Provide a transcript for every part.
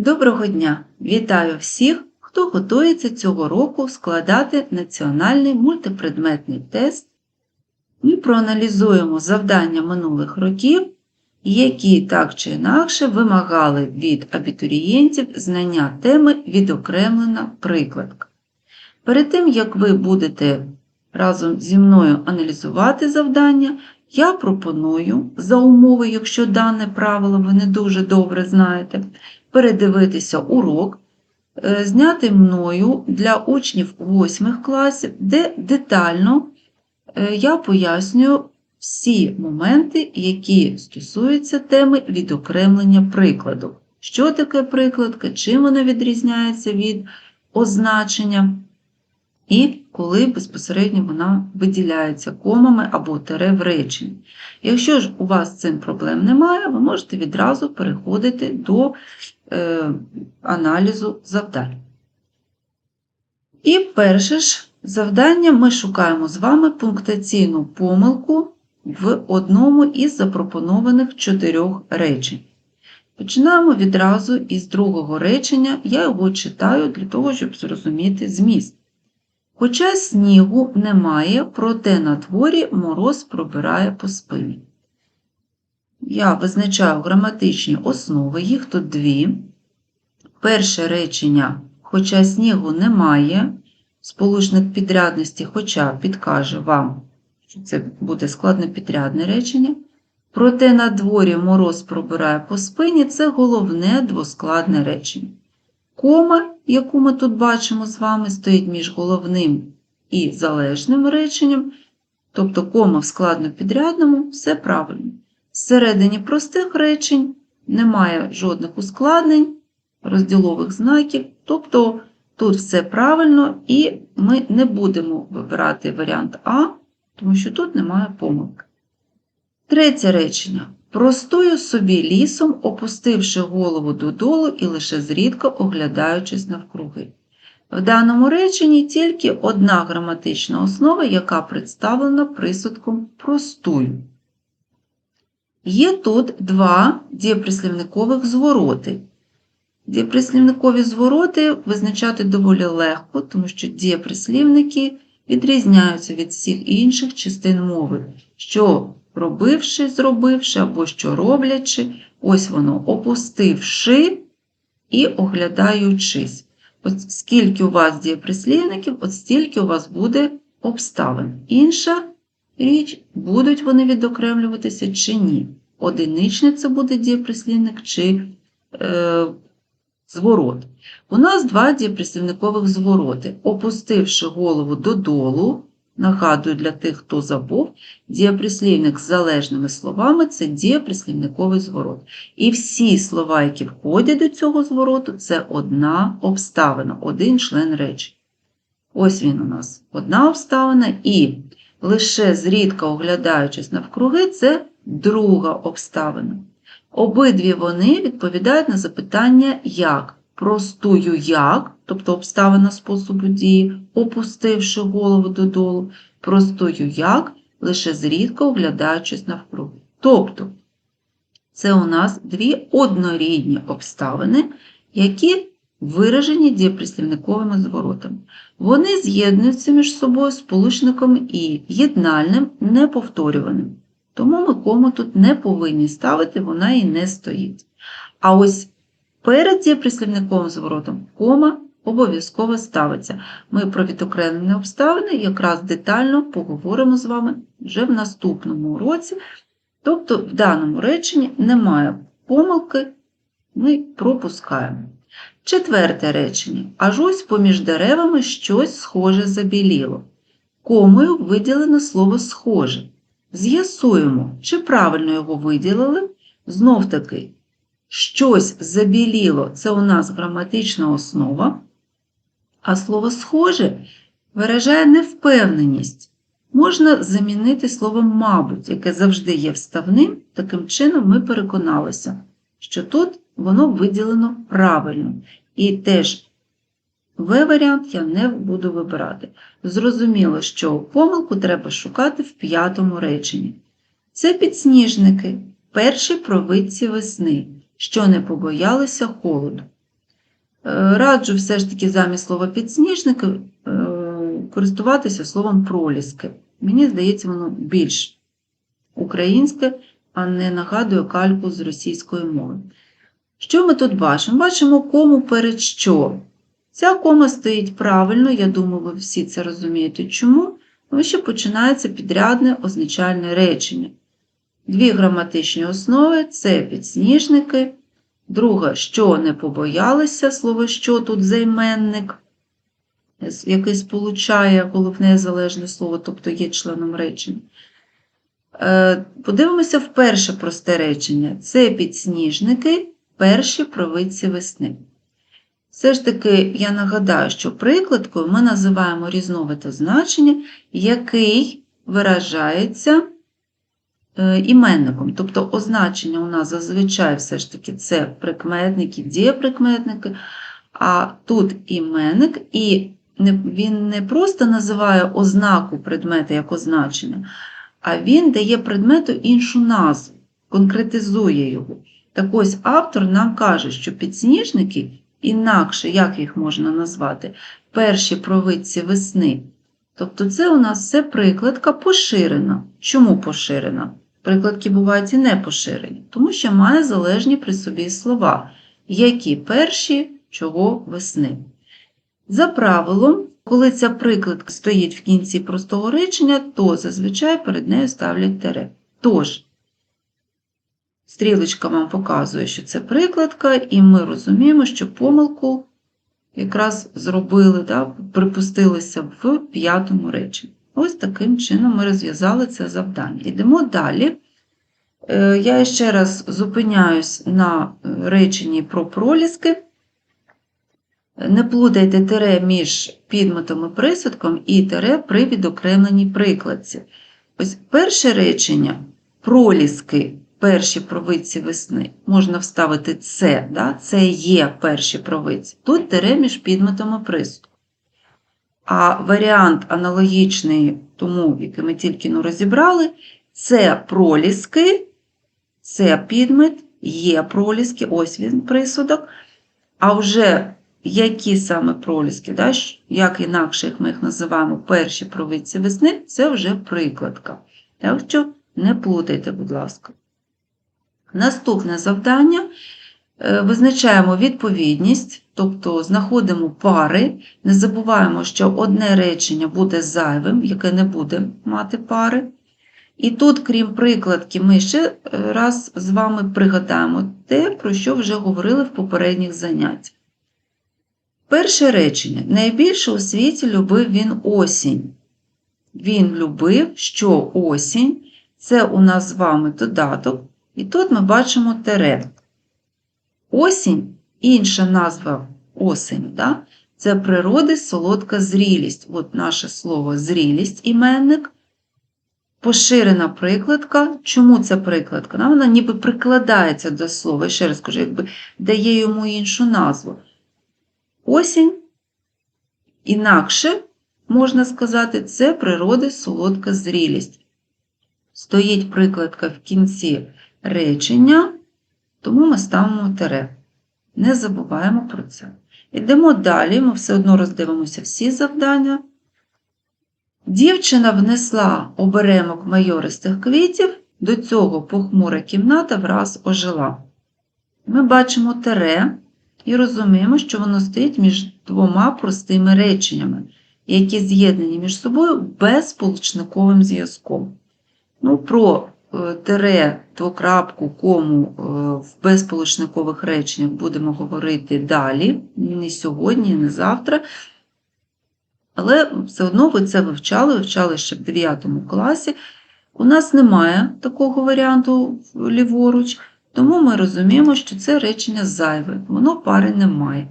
Доброго дня! Вітаю всіх, хто готується цього року складати національний мультипредметний тест. Ми проаналізуємо завдання минулих років, які так чи інакше вимагали від абітурієнтів знання теми відокремлена прикладка. Перед тим, як ви будете разом зі мною аналізувати завдання, я пропоную за умови, якщо дане правило ви не дуже добре знаєте, передивитися урок, е, зняти мною для учнів 8 класів, де детально е, я пояснюю всі моменти, які стосуються теми відокремлення прикладу. Що таке прикладка, чим вона відрізняється від означення, і коли безпосередньо вона виділяється комами або тире в реченні. Якщо ж у вас з цим проблем немає, ви можете відразу переходити до аналізу завдань. І перше ж завдання ми шукаємо з вами пунктаційну помилку в одному із запропонованих чотирьох речень. Починаємо відразу із другого речення, я його читаю для того, щоб зрозуміти зміст. Хоча снігу немає, проте на дворі мороз пробирає по спині. Я визначаю граматичні основи, їх тут дві. Перше речення, хоча снігу немає, сполучник підрядності, хоча підкаже вам, що це буде складнопідрядне речення. Проте на дворі мороз пробирає по спині це головне двоскладне речення. Кома, яку ми тут бачимо з вами, стоїть між головним і залежним реченням, тобто кома в складнопідрядному, все правильно. Всередині простих речень немає жодних ускладнень, розділових знаків, тобто тут все правильно, і ми не будемо вибирати варіант А, тому що тут немає помилки. Третє речення. Простою собі лісом, опустивши голову додолу і лише зрідка оглядаючись навкруги. В даному реченні тільки одна граматична основа, яка представлена присудком простую. Є тут два дієприслівникових звороти. Дієприслівникові звороти визначати доволі легко, тому що дієприслівники відрізняються від всіх інших частин мови, що робивши, зробивши, або що роблячи, ось воно опустивши і оглядаючись. От скільки у вас дієприслівників, от стільки у вас буде обставин. Інша річ, будуть вони відокремлюватися чи ні. Одиничний це буде дієприслівник чи е, зворот. У нас два дієприслівникових звороти. Опустивши голову додолу, нагадую для тих, хто забув, дієприслівник з залежними словами це дієприслівниковий зворот. І всі слова, які входять до цього звороту, це одна обставина, один член речі. Ось він у нас одна обставина, і лише зрідка оглядаючись навкруги, це друга обставина. Обидві вони відповідають на запитання як. Простую як, тобто обставина способу дії, опустивши голову додолу, простою як, лише зрідка оглядаючись навкруги. Тобто, це у нас дві однорідні обставини, які виражені дієприслівниковими зворотами. Вони з'єднуються між собою сполучником і єднальним, неповторюваним. Тому ми кому тут не повинні ставити, вона і не стоїть. А ось перед дієприслівниковим зворотом кома обов'язково ставиться. Ми про відокремлені обставини якраз детально поговоримо з вами вже в наступному уроці. Тобто, в даному реченні немає помилки, ми пропускаємо. Четверте речення. Аж ось поміж деревами щось схоже забіліло. Комою виділено слово схоже. З'ясуємо, чи правильно його виділили. Знов таки, щось забіліло це у нас граматична основа, а слово схоже виражає невпевненість. Можна замінити словом мабуть, яке завжди є вставним, таким чином ми переконалися, що тут воно виділено правильно. І теж В-варіант я не буду вибирати. Зрозуміло, що помилку треба шукати в п'ятому реченні. Це підсніжники, перші провидці весни, що не побоялися холоду. Е, Раджу все ж таки замість слова підсніжники е, користуватися словом проліски. Мені здається, воно більш українське, а не нагадує кальку з російської мови. Що ми тут бачимо? Бачимо кому перед що. Ця кома стоїть правильно, я думаю, ви всі це розумієте. Чому? Тому що починається підрядне означальне речення. Дві граматичні основи це підсніжники. Друга, що не побоялися, слово що тут займенник, який сполучає головне залежне слово, тобто є членом речення. Е, Подивимося в перше просте речення. Це підсніжники, перші провидці весни. Все ж таки, я нагадаю, що прикладкою ми називаємо різновид значення, який виражається е, іменником. Тобто означення у нас зазвичай все ж таки це прикметники, дієприкметники, а тут іменник, і він не просто називає ознаку предмета як означення, а він дає предмету іншу назву, конкретизує його. Так ось автор нам каже, що підсніжники інакше, як їх можна назвати, перші провидці весни. Тобто це у нас все прикладка поширена. Чому поширена? Прикладки бувають і не поширені, тому що має залежні при собі слова, які перші чого весни. За правилом, коли ця прикладка стоїть в кінці простого речення, то зазвичай перед нею ставлять тире. Тож, стрілочка вам показує, що це прикладка, і ми розуміємо, що помилку якраз зробили, да, припустилися в п'ятому реченні. Ось таким чином ми розв'язали це завдання. Йдемо далі. Е, Я ще раз зупиняюсь на е, реченні про проліски. Не плутайте тире між підметом і присудком і тире при відокремленій прикладці. Ось перше речення проліски перші провидці весни. Можна вставити це, да? це є перші провидці. Тут тире між підметом і присудком. А варіант аналогічний тому, який ми тільки ну, розібрали, це проліски, це підмет, є проліски, ось він присудок. А вже які саме проліски, да? як інакше їх ми їх називаємо перші провидці весни, це вже прикладка. Так що не плутайте, будь ласка. Наступне завдання. Е, Визначаємо відповідність, тобто знаходимо пари. Не забуваємо, що одне речення буде зайвим, яке не буде мати пари. І тут, крім прикладки, ми ще е, раз з вами пригадаємо те, про що вже говорили в попередніх заняттях. Перше речення. Найбільше у світі любив він осінь. Він любив, що осінь це у нас з вами додаток, і тут ми бачимо тере. Осінь інша назва осень, да? це природи солодка зрілість. От наше слово зрілість, іменник. Поширена прикладка. Чому ця прикладка? Вона ніби прикладається до слова, ще раз кажу, якби дає йому іншу назву. Осінь, інакше, можна сказати, це природи солодка зрілість. Стоїть прикладка в кінці речення, тому ми ставимо тире. Не забуваємо про це. Йдемо далі, ми все одно роздивимося всі завдання. Дівчина внесла оберемок майористих квітів, до цього похмура кімната враз ожила. Ми бачимо тере і розуміємо, що воно стоїть між двома простими реченнями, які з'єднані між собою безполучниковим зв'язком. Ну, про тире, двокрапку, кому е, в безполучникових реченнях будемо говорити далі, не сьогодні, не завтра. Але все одно ви це вивчали, вивчали ще в 9 класі. У нас немає такого варіанту ліворуч, тому ми розуміємо, що це речення зайве, воно пари не має.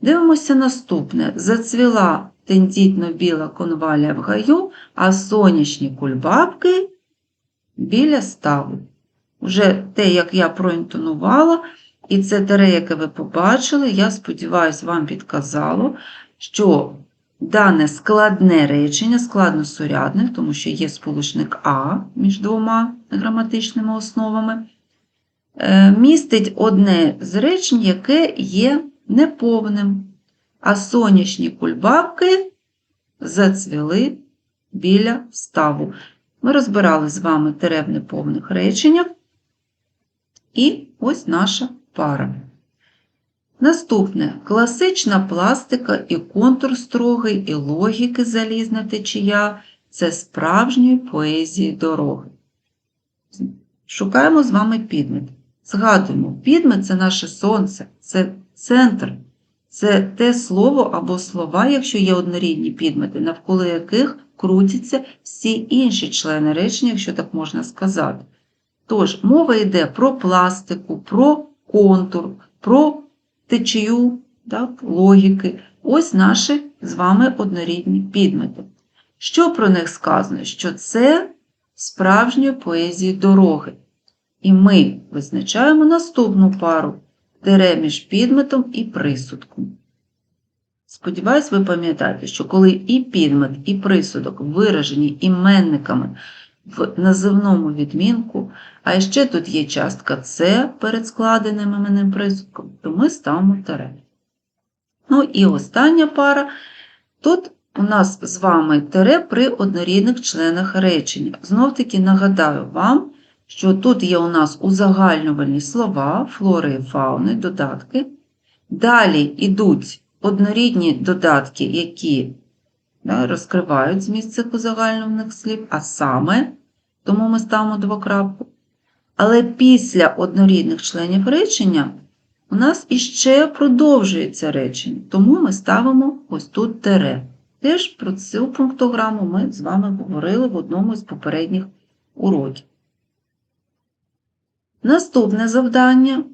Дивимося наступне. Зацвіла тендітно біла конвалія в гаю, а сонячні кульбабки біля ставу. Уже те, як я проінтонувала, і це тере, яке ви побачили, я сподіваюся, вам підказало, що дане складне речення, складносурядне, тому що є сполучник А між двома граматичними основами, е, містить одне з речень, яке є неповним, а сонячні кульбабки зацвіли біля ставу. Ми розбирали з вами тире в неповних реченнях. І ось наша пара. Наступне класична пластика і контур строгий, і логіки залізна течія це справжньої поезії дороги. Шукаємо з вами підмет. Згадуємо, підмет це наше сонце, це центр, це те слово або слова, якщо є однорідні підмети, навколо яких крутяться всі інші члени речення, якщо так можна сказати. Тож, мова йде про пластику, про контур, про течію, так, логіки. Ось наші з вами однорідні підмети. Що про них сказано? Що це справжньої поезії дороги. І ми визначаємо наступну пару тире між підметом і присудком. Сподіваюсь, ви пам'ятаєте, що коли і підмет, і присудок виражені іменниками в називному відмінку, а ще тут є частка С перед складеним іменним присудком, то ми ставимо тире. Ну і остання пара. Тут у нас з вами тире при однорідних членах речення. Знов-таки нагадаю вам, що тут є у нас узагальнювальні слова, флори і фауни, додатки. Далі йдуть однорідні додатки, які да, розкривають зміст цих узагальнюваних слів, а саме, тому ми ставимо двокрапку. Але після однорідних членів речення у нас іще продовжується речення, тому ми ставимо ось тут тире. Теж про цю пунктограму ми з вами говорили в одному з попередніх уроків. Наступне завдання.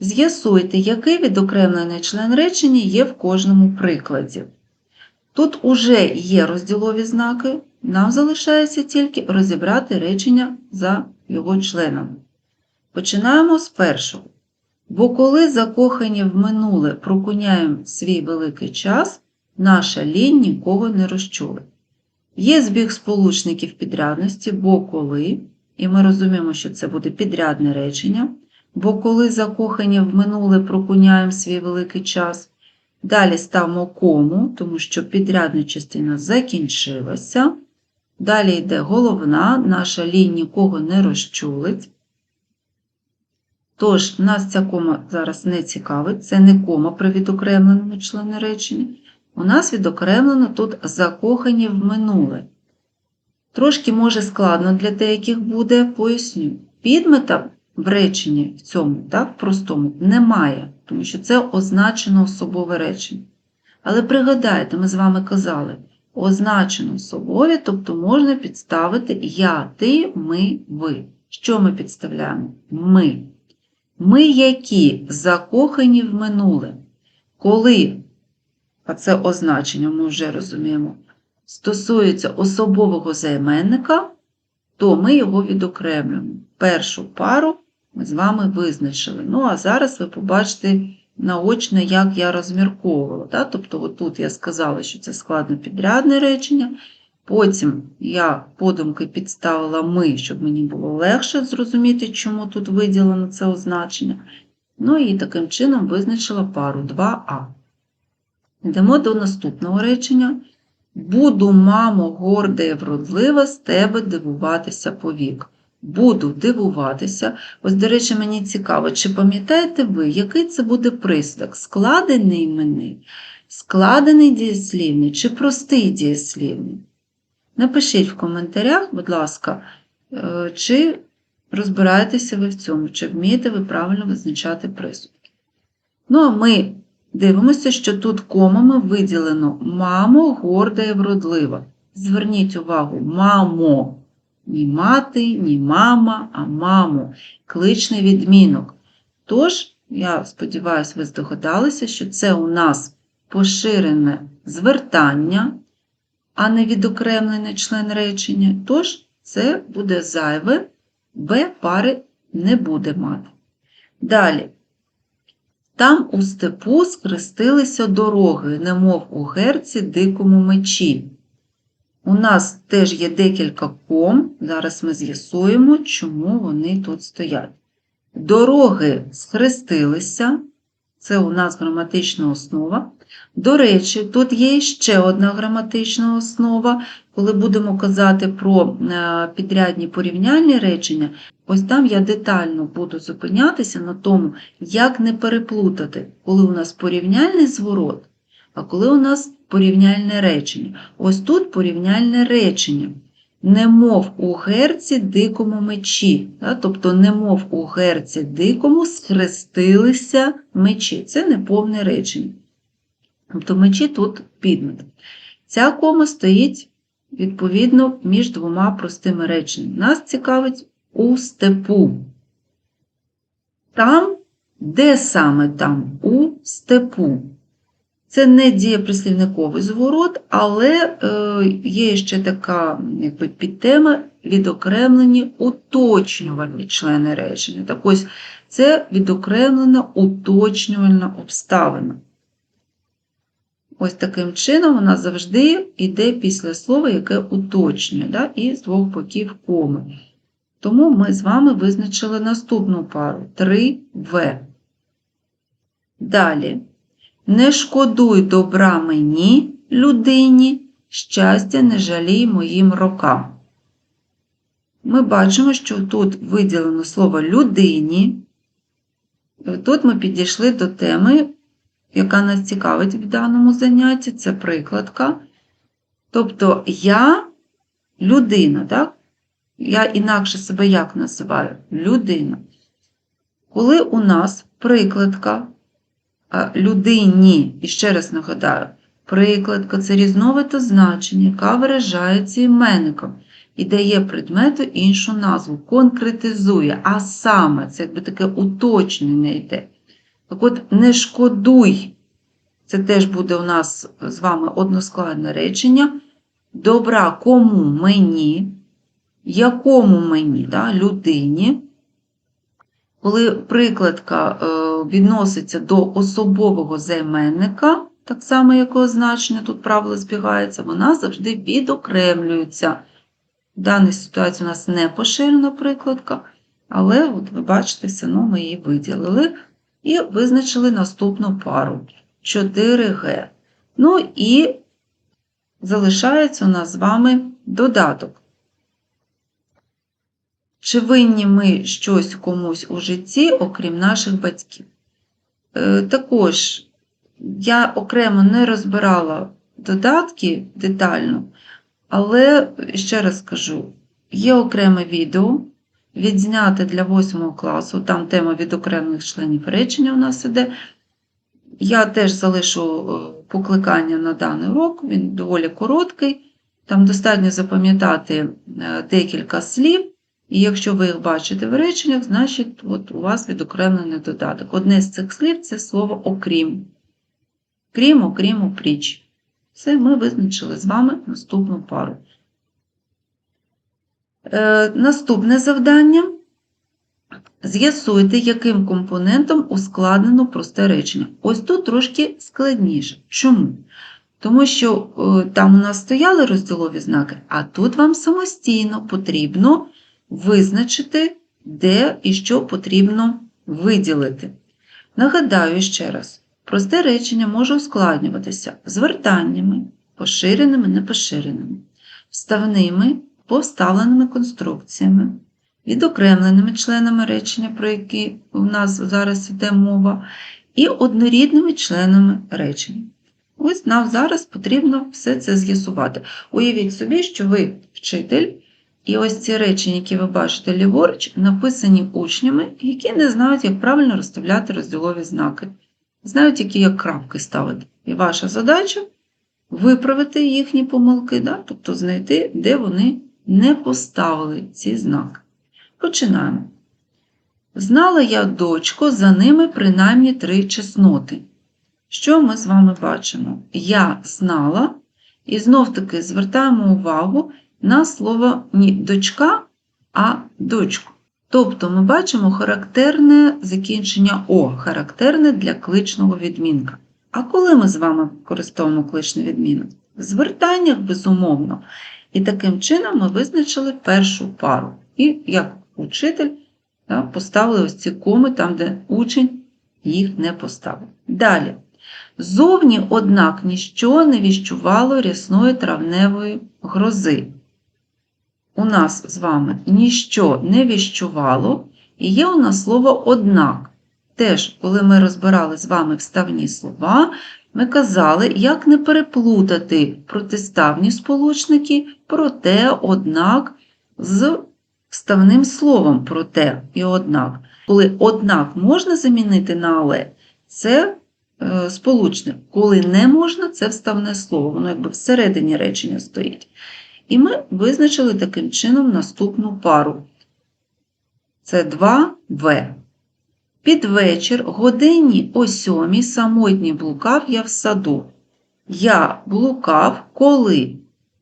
З'ясуйте, який відокремлений член речення є в кожному прикладі. Тут уже є розділові знаки, нам залишається тільки розібрати речення за його членами. Починаємо з першого. Бо коли закохані в минуле прокуняємо свій великий час, наша лінь нікого не розчули. Є збіг сполучників підрядності, бо коли, і ми розуміємо, що це буде підрядне речення, бо коли закохані в минуле прокуняємо свій великий час. Далі ставимо кому, тому що підрядна частина закінчилася. Далі йде головна, наша лінь нікого не розчулить. Тож, нас ця кома зараз не цікавить, це не кома при відокремленому члені речення. У нас відокремлено тут закохані в минуле. Трошки, може, складно для деяких буде, поясню. Підмета в реченні в цьому, так, простому, немає, тому що це означено особове речення. Але пригадайте, ми з вами казали, означено особові, тобто можна підставити я, ти, ми, ви. Що ми підставляємо? Ми. Ми які закохані в минуле. Коли, а це означення, ми вже розуміємо, стосується особового займенника, то ми його відокремлюємо. Першу пару ми з вами визначили. Ну, а зараз ви побачите наочно, як я розмірковувала. Да? Тобто, отут я сказала, що це складнопідрядне речення. Потім я подумки підставила ми, щоб мені було легше зрозуміти, чому тут виділено це означення. Ну і таким чином визначила пару 2а. Йдемо до наступного речення. Буду, мамо, горда і вродлива, з тебе дивуватися повік. Буду дивуватися. Ось, до речі, мені цікаво, чи пам'ятаєте ви, який це буде присудок? Складений іменний, складений дієслівний чи простий дієслівний? Напишіть в коментарях, будь ласка, е, чи розбираєтеся ви в цьому, чи вмієте ви правильно визначати присудки. Ну, а ми дивимося, що тут комами виділено мамо, горда і вродлива. Зверніть увагу, мамо. Ні мати, ні мама, а мамо, кличний відмінок. Тож, я сподіваюся, ви здогадалися, що це у нас поширене звертання а не відокремлений член речення, тож це буде зайве, Б пари не буде мати. Далі. Там у степу скрестилися дороги, немов у герці дикому мечі. У нас теж є декілька ком, зараз ми з'ясуємо, чому вони тут стоять. Дороги схрестилися, Це у нас граматична основа. До речі, тут є ще одна граматична основа. Коли будемо казати про е, підрядні порівняльні речення, ось там я детально буду зупинятися на тому, як не переплутати, коли у нас порівняльний зворот, а коли у нас порівняльне речення. Ось тут порівняльне речення. Немов у герці дикому мечі, тобто немов у герці дикому схрестилися мечі. Це неповне речення. Тобто мечі тут підмет. Ця кома стоїть відповідно між двома простими реченнями. Нас цікавить у степу. Там, де саме там? У степу. Це не дієприслівниковий зворот, але е, є ще така якби, підтема відокремлені уточнювальні члени речення. Так ось це відокремлена уточнювальна обставина. Ось таким чином вона завжди йде після слова, яке уточнює, да, і з двох боків коми. Тому ми з вами визначили наступну пару 3В. Далі. Не шкодуй добра мені, людині, щастя не жалій моїм рокам. Ми бачимо, що тут виділено слово людині. Тут ми підійшли до теми, яка нас цікавить в даному занятті, це прикладка. Тобто я людина, так? Я інакше себе як називаю? Людина. Коли у нас прикладка людині, і ще раз нагадаю, прикладка це різновид значення, яка виражається іменником і дає предмету іншу назву, конкретизує, а саме це якби таке уточнення йде. Так от, не шкодуй, це теж буде у нас з вами односкладне речення. Добра кому мені, якому мені, да, людині. Коли прикладка е, відноситься до особового займенника, так само якого значення тут правило збігається, вона завжди відокремлюється. В даній ситуації у нас не поширена прикладка, але от ви бачите, все одно ми її виділили і визначили наступну пару 4Г. Ну і залишається у нас з вами додаток. Чи винні ми щось комусь у житті, окрім наших батьків? Е, також я окремо не розбирала додатки детально, але ще раз скажу: є окреме відео, відзняте для 8 класу, там тема відокремлених членів речення у нас іде. Я теж залишу е, покликання на даний урок, він доволі короткий. Там достатньо запам'ятати е, декілька слів. І якщо ви їх бачите в реченнях, значить от у вас відокремлений додаток. Одне з цих слів це слово окрім. Крім, окрім, опріч. Це ми визначили з вами наступну пару. Е, Наступне завдання. З'ясуйте, яким компонентом ускладнено просте речення. Ось тут трошки складніше. Чому? Тому що е, там у нас стояли розділові знаки, а тут вам самостійно потрібно визначити, де і що потрібно виділити. Нагадаю ще раз, просте речення може ускладнюватися звертаннями, поширеними, непоширеними, вставними, повставленими конструкціями, відокремленими членами речення, про які у нас зараз йде мова, і однорідними членами речення. Ось нам зараз потрібно все це з'ясувати. Уявіть собі, що ви вчитель. І ось ці речення, які ви бачите ліворуч, написані учнями, які не знають, як правильно розставляти розділові знаки. Знають, які як крапки ставити. І ваша задача виправити їхні помилки, да? тобто знайти, де вони не поставили ці знаки. Починаємо. Знала я, дочко, за ними принаймні три чесноти. Що ми з вами бачимо? Я знала, і знов-таки звертаємо увагу на слово не дочка, а дочку. Тобто ми бачимо характерне закінчення О, характерне для кличного відмінка. А коли ми з вами використовуємо кличний відмінок? В звертаннях, безумовно. І таким чином ми визначили першу пару. І як учитель поставили ось ці коми там, де учень їх не поставив. Далі. Зовні, однак, ніщо не віщувало рясної травневої грози. У нас з вами ніщо не віщувало, і є у нас слово однак. Теж, коли ми розбирали з вами вставні слова, ми казали, як не переплутати протиставні сполучники, проте, однак, з вставним словом проте і однак. Коли однак можна замінити на але, це е, сполучник. Коли не можна, це вставне слово, воно якби всередині речення стоїть. І ми визначили таким чином наступну пару. Це 2В. Під вечір, годині о сьомій, самотній блукав я в саду. Я блукав, коли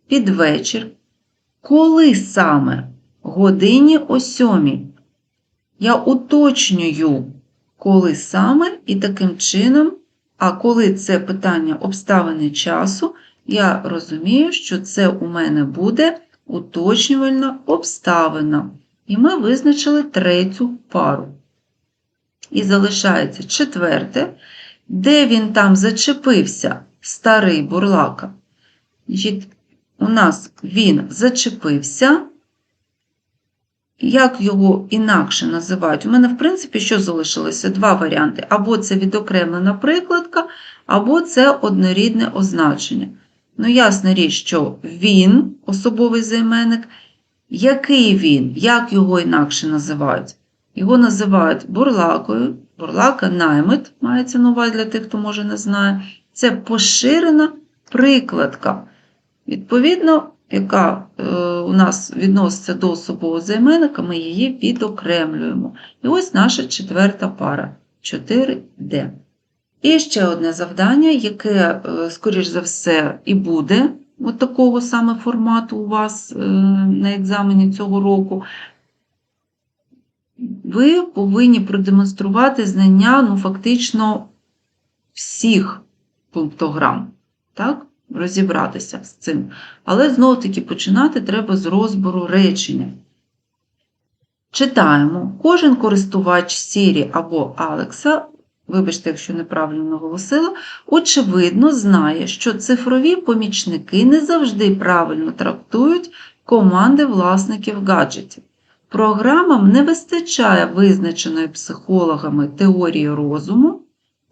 під вечір, коли саме годині о сьомій. Я уточнюю, коли саме, і таким чином, а коли це питання обставини часу, я розумію, що це у мене буде уточнювальна обставина. І ми визначили третю пару. І залишається четверте, де він там зачепився, старий бурлака. У нас він зачепився. Як його інакше називають? У мене, в принципі, що залишилося? Два варіанти. Або це відокремлена прикладка, або це однорідне означення. Ну, ясна річ, що він, особовий займенник, який він, як його інакше називають? Його називають бурлакою, бурлака наймит, мається на увазі для тих, хто може не знає. Це поширена прикладка. Відповідно, яка е, у нас відноситься до особового займенника, ми її відокремлюємо. І ось наша четверта пара 4D. І ще одне завдання, яке, е, скоріш за все, і буде от такого саме формату у вас е, на екзамені цього року. Ви повинні продемонструвати знання ну, фактично всіх пунктограм. Так? Розібратися з цим. Але знову-таки починати треба з розбору речення. Читаємо. Кожен користувач Сірі або Алекса вибачте, якщо неправильно наголосила, очевидно знає, що цифрові помічники не завжди правильно трактують команди власників гаджетів. Програмам не вистачає визначеної психологами теорії розуму,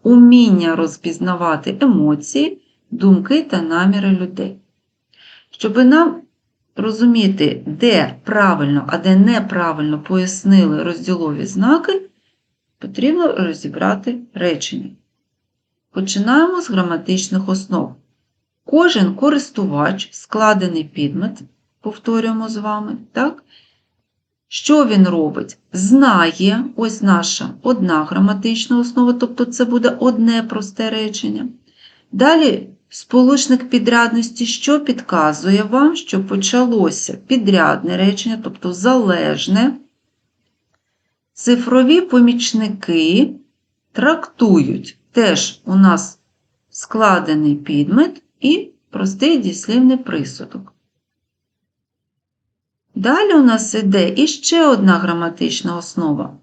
уміння розпізнавати емоції, думки та наміри людей. Щоб нам розуміти, де правильно, а де неправильно пояснили розділові знаки, потрібно розібрати речення. Починаємо з граматичних основ. Кожен користувач, складений підмет, повторюємо з вами, так? Що він робить? Знає, ось наша одна граматична основа, тобто це буде одне просте речення. Далі сполучник підрядності, що підказує вам, що почалося підрядне речення, тобто залежне. Цифрові помічники трактують теж у нас складений підмет і простий дієслівний присудок. Далі у нас іде іще одна граматична основа,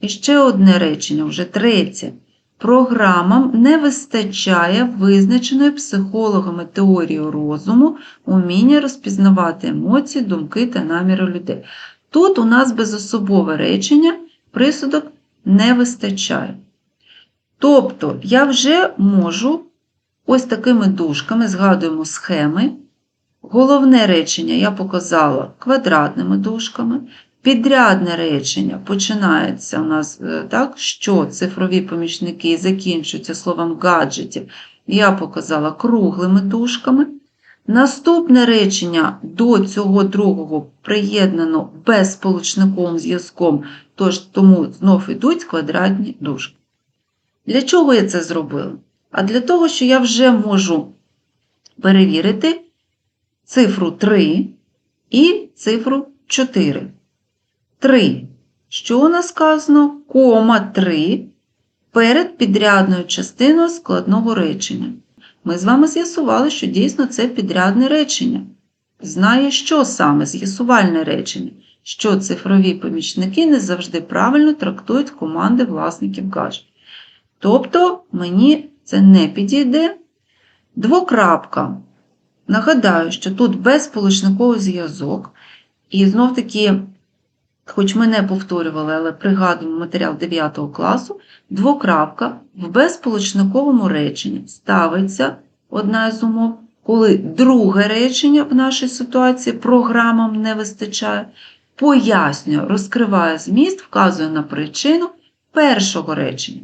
іще одне речення, вже третє. Програмам не вистачає визначеної психологами теорії розуму, уміння розпізнавати емоції, думки та наміри людей. Тут у нас безособове речення присудок не вистачає. Тобто, я вже можу ось такими дужками, згадуємо схеми. Головне речення я показала квадратними дужками. Підрядне речення починається у нас е, так, що цифрові помічники закінчуються словом гаджетів. Я показала круглими дужками. Наступне речення до цього другого приєднано безсполучниковим зв'язком, тож тому знов йдуть квадратні дужки. Для чого я це зробила? А для того, що я вже можу перевірити цифру 3 і цифру 4. 3. Що у нас сказано? Кома 3 перед підрядною частиною складного речення. Ми з вами з'ясували, що дійсно це підрядне речення. Знає, що саме з'ясувальне речення, що цифрові помічники не завжди правильно трактують команди власників гаджетів. Тобто мені це не підійде. Двокрапка. Нагадаю, що тут безполучниковий зв'язок. І знов таки, хоч ми не повторювали, але пригадуємо матеріал 9 класу, двокрапка в безполучниковому реченні ставиться одна з умов, коли друге речення в нашій ситуації програмам не вистачає, пояснює, розкриває зміст, вказує на причину першого речення.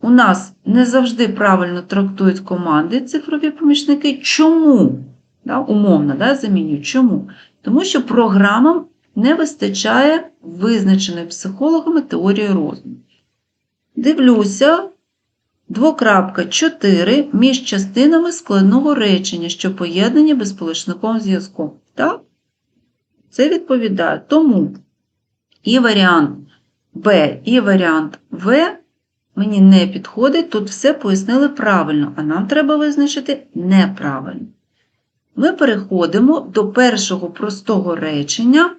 У нас не завжди правильно трактують команди цифрові помічники. Чому? Да, умовно да, замінюю. Чому? Тому що програмам не вистачає визначеної психологами теорії розуму. Дивлюся, двокрапка 4 між частинами складного речення, що поєднані безполучниковим зв'язком. Так? Це відповідає. Тому і варіант Б, і варіант В мені не підходить, тут все пояснили правильно, а нам треба визначити неправильно. Ми переходимо до першого простого речення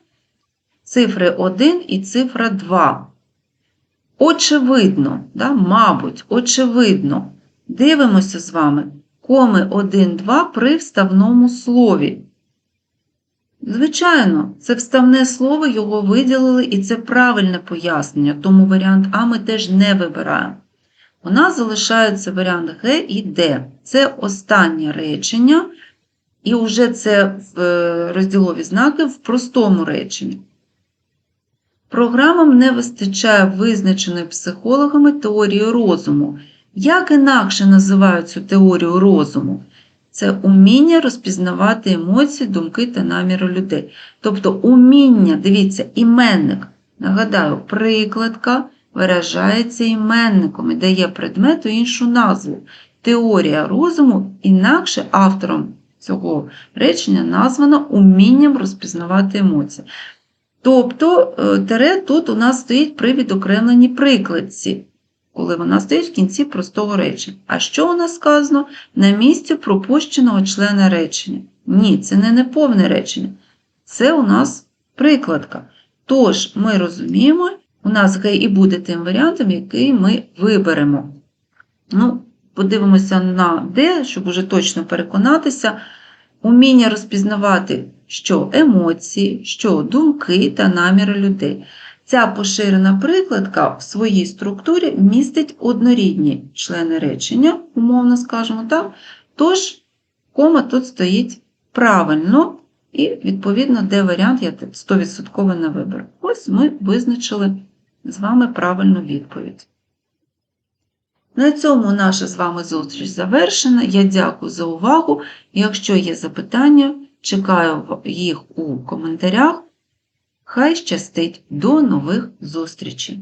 цифри 1 і цифра 2. Очевидно, да, мабуть, очевидно, дивимося з вами коми 1, 2 при вставному слові. Звичайно, це вставне слово, його виділили, і це правильне пояснення, тому варіант А ми теж не вибираємо. У нас залишається варіант Г і Д. Це останнє речення, і вже це е, розділові знаки в простому реченні. Програмам не вистачає визначеної психологами теорії розуму. Як інакше називають цю теорію розуму? Це уміння розпізнавати емоції, думки та наміри людей. Тобто уміння, дивіться, іменник, нагадаю, прикладка виражається іменником і дає предмету іншу назву. Теорія розуму інакше автором цього речення названо умінням розпізнавати емоції. Тобто, е, тере тут у нас стоїть при відокремленій прикладці, коли вона стоїть в кінці простого речення. А що у нас сказано на місці пропущеного члена речення? Ні, це не неповне речення. Це у нас прикладка. Тож, ми розуміємо, у нас Г і буде тим варіантом, який ми виберемо. Ну, Подивимося на Д, щоб уже точно переконатися. Уміння розпізнавати, що емоції, що думки та наміри людей. Ця поширена прикладка в своїй структурі містить однорідні члени речення, умовно скажемо так. Тож, кома тут стоїть правильно, і, відповідно, де варіант я 100% не виберу. Ось ми визначили з вами правильну відповідь. На цьому наша з вами зустріч завершена. Я дякую за увагу. Якщо є запитання, чекаю їх у коментарях. Хай щастить! До нових зустрічей!